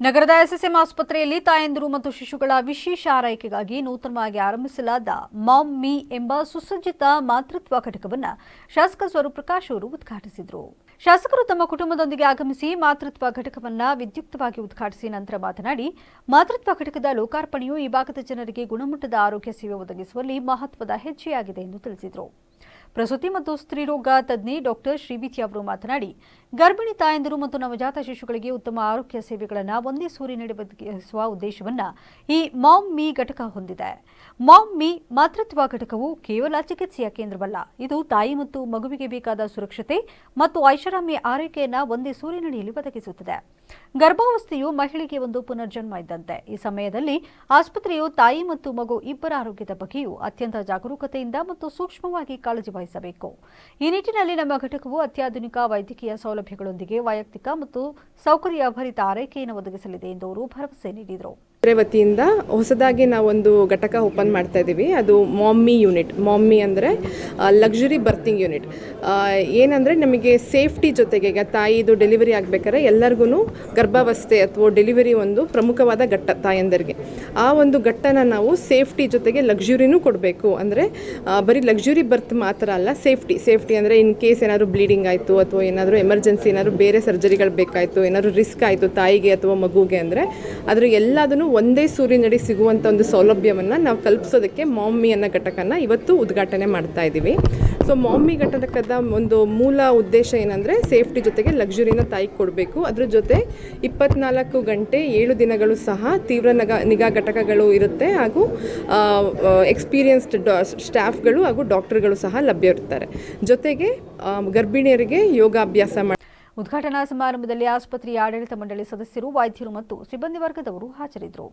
ನಗರದ ಎಸ್ಎಸ್ಎಂ ಆಸ್ಪತ್ರೆಯಲ್ಲಿ ತಾಯಂದಿರು ಮತ್ತು ಶಿಶುಗಳ ವಿಶೇಷ ಆರೈಕೆಗಾಗಿ ನೂತನವಾಗಿ ಆರಂಭಿಸಲಾದ ಮಾಮ್ ಮೀ ಎಂಬ ಸುಸಜ್ಜಿತ ಮಾತೃತ್ವ ಘಟಕವನ್ನು ಶಾಸಕ ಸ್ವರೂಪ್ ಪ್ರಕಾಶ್ ಅವರು ಉದ್ಘಾಟಿಸಿದರು. ಶಾಸಕರು ತಮ್ಮ ಕುಟುಂಬದೊಂದಿಗೆ ಆಗಮಿಸಿ ಮಾತೃತ್ವ ಘಟಕವನ್ನು ವಿದ್ಯುಕ್ತವಾಗಿ ಉದ್ಘಾಟಿಸಿ ನಂತರ ಮಾತನಾಡಿ, ಮಾತೃತ್ವ ಘಟಕದ ಲೋಕಾರ್ಪಣೆಯು ಈ ಭಾಗದ ಜನರಿಗೆ ಗುಣಮಟ್ಟದ ಆರೋಗ್ಯ ಸೇವೆ ಒದಗಿಸುವಲ್ಲಿ ಮಹತ್ವದ ಹೆಜ್ಜೆಯಾಗಿದೆ ಎಂದು ತಿಳಿಸಿದರು. ಪ್ರಸೂತಿ ಮತ್ತು ಸ್ತ್ರೀರೋಗ ತಜ್ಞೆ ಡಾಕ್ಟರ್ ಶ್ರೀವಿಧಿ ಅವರು ಮಾತನಾಡಿ, ಗರ್ಭಿಣಿ ತಾಯಂದಿರು ಮತ್ತು ನವಜಾತ ಶಿಶುಗಳಿಗೆ ಉತ್ತಮ ಆರೋಗ್ಯ ಸೇವೆಗಳನ್ನು ಒಂದೇ ಸೂರಿನಡಿ ಒದಗಿಸುವ ಉದ್ದೇಶವನ್ನು ಈ ಮಾಮ್ ಮೀ ಘಟಕ ಹೊಂದಿದೆ. ಮಾಮ್ ಮೀ ಮಾತೃತ್ವ ಘಟಕವು ಕೇವಲ ಚಿಕಿತ್ಸೆಯ ಕೇಂದ್ರವಲ್ಲ, ಇದು ತಾಯಿ ಮತ್ತು ಮಗುವಿಗೆ ಬೇಕಾದ ಸುರಕ್ಷತೆ ಮತ್ತು ಐಷಾರಾಮಿ ಆರೈಕೆಯನ್ನು ಒಂದೇ ಸೂರಿನಡಿಯಲ್ಲಿ ಒದಗಿಸುತ್ತದೆ. ಗರ್ಭಾವಸ್ಥೆಯು ಮಹಿಳೆಗೆ ಒಂದು ಪುನರ್ಜನ್ಮ ಇದ್ದಂತೆ, ಈ ಸಮಯದಲ್ಲಿ ಆಸ್ಪತ್ರೆಯು ತಾಯಿ ಮತ್ತು ಮಗು ಇಬ್ಬರ ಆರೋಗ್ಯದ ಬಗ್ಗೆಯೂ ಅತ್ಯಂತ ಜಾಗರೂಕತೆಯಿಂದ ಮತ್ತು ಸೂಕ್ಷ್ಮವಾಗಿ ಕಾಳಜಿ ವಹಿಸಬೇಕು ಈ ನಿಟ್ಟಿನಲ್ಲಿ ನಮ್ಮ ಘಟಕವು ಅತ್ಯಾಧುನಿಕ ವೈದ್ಯಕೀಯ ಸೌಲಭ್ಯಗಳೊಂದಿಗೆ ವೈಯಕ್ತಿಕ ಮತ್ತು ಸೌಕರ್ಯಭರಿತ ಆರೈಕೆಯನ್ನು ಒದಗಿಸಲಿದೆ ಎಂದು ಅವರು ಭರವಸೆ ನೀಡಿದರು. ಆಸ್ಪತ್ರೆ ವತಿಯಿಂದ ಹೊಸದಾಗಿ ನಾವೊಂದು ಘಟಕ ಓಪನ್ ಮಾಡ್ತಾ ಇದ್ದೀವಿ. ಅದು ಮಾಮ್ಮಿ ಯೂನಿಟ್ ಮಾಮ್ಮಿ ಅಂದರೆ ಲಕ್ಸುರಿ ಬರ್ತಿಂಗ್ ಯೂನಿಟ್ ಏನಂದರೆ ನಮಗೆ ಸೇಫ್ಟಿ ಜೊತೆಗೆ, ಈಗ ತಾಯಿದು ಡೆಲಿವರಿ ಆಗಬೇಕಾದ್ರೆ ಎಲ್ಲರಿಗೂ ಗರ್ಭಾವಸ್ಥೆ ಅಥವಾ ಡೆಲಿವರಿ ಒಂದು ಪ್ರಮುಖವಾದ ಘಟ್ಟ ತಾಯಂದರಿಗೆ. ಆ ಒಂದು ಘಟ್ಟನ ನಾವು ಸೇಫ್ಟಿ ಜೊತೆಗೆ ಲಕ್ಸುರಿನೂ ಕೊಡಬೇಕು. ಅಂದರೆ ಬರೀ ಲಕ್ಸುರಿ ಬರ್ತ್ ಮಾತ್ರ ಅಲ್ಲ ಸೇಫ್ಟಿ ಸೇಫ್ಟಿ ಅಂದರೆ ಇನ್ ಕೇಸ್ ಏನಾದರೂ ಬ್ಲೀಡಿಂಗ್ ಆಯಿತು ಅಥವಾ ಏನಾದರೂ ಎಮರ್ಜೆನ್ಸಿ ಏನಾದರೂ ಬೇರೆ ಸರ್ಜರಿಗಳು ಬೇಕಾಯಿತು, ಏನಾದರೂ ರಿಸ್ಕ್ ಆಯಿತು ತಾಯಿಗೆ ಅಥವಾ ಮಗುಗೆ ಅಂದರೆ ಅದರ ಎಲ್ಲದನ್ನು ಒಂದೇ ಸೂರಿನಡಿ ಸಿಗುವಂಥ ಒಂದು ಸೌಲಭ್ಯವನ್ನು ನಾವು ಕಲ್ಪಿಸೋದಕ್ಕೆ ಮಾಮ್ಮಿ ಅನ್ನೋ ಘಟಕನ ಇವತ್ತು ಉದ್ಘಾಟನೆ ಮಾಡ್ತಾ ಇದ್ದೀವಿ ಸೊ ಮಾಮ್ಮಿ ಘಟಕದ ಒಂದು ಮೂಲ ಉದ್ದೇಶ ಏನಂದರೆ ಸೇಫ್ಟಿ ಜೊತೆಗೆ ಲಕ್ಸುರಿನ ತಾಯಿಗೆ ಕೊಡಬೇಕು. ಅದ್ರ ಜೊತೆ ಇಪ್ಪತ್ನಾಲ್ಕು ಗಂಟೆ ಏಳು ದಿನಗಳು ಸಹ ತೀವ್ರ ನಗಾ, ನಿಗಾ ಘಟಕಗಳು ಇರುತ್ತೆ ಹಾಗೂ ಎಕ್ಸ್ಪೀರಿಯನ್ಸ್ಡ್ ಡಾ ಸ್ಟಾಫ್ಗಳು ಹಾಗೂ ಡಾಕ್ಟರ್ಗಳು ಸಹ ಲಭ್ಯ ಇರ್ತಾರೆ ಜೊತೆಗೆ ಗರ್ಭಿಣಿಯರಿಗೆ ಯೋಗಾಭ್ಯಾಸ ಮಾಡಿ ಉದ್ಘಾಟನಾ ಸಮಾರಂಭದಲ್ಲಿ ಆಸ್ಪತ್ರೆಯ ಆಡಳಿತ ಮಂಡಳಿ ಸದಸ್ಯರು ವೈದ್ಯರು ಮತ್ತು ಸಿಬ್ಬಂದಿ ವರ್ಗದವರು ಹಾಜರಿದ್ದರು.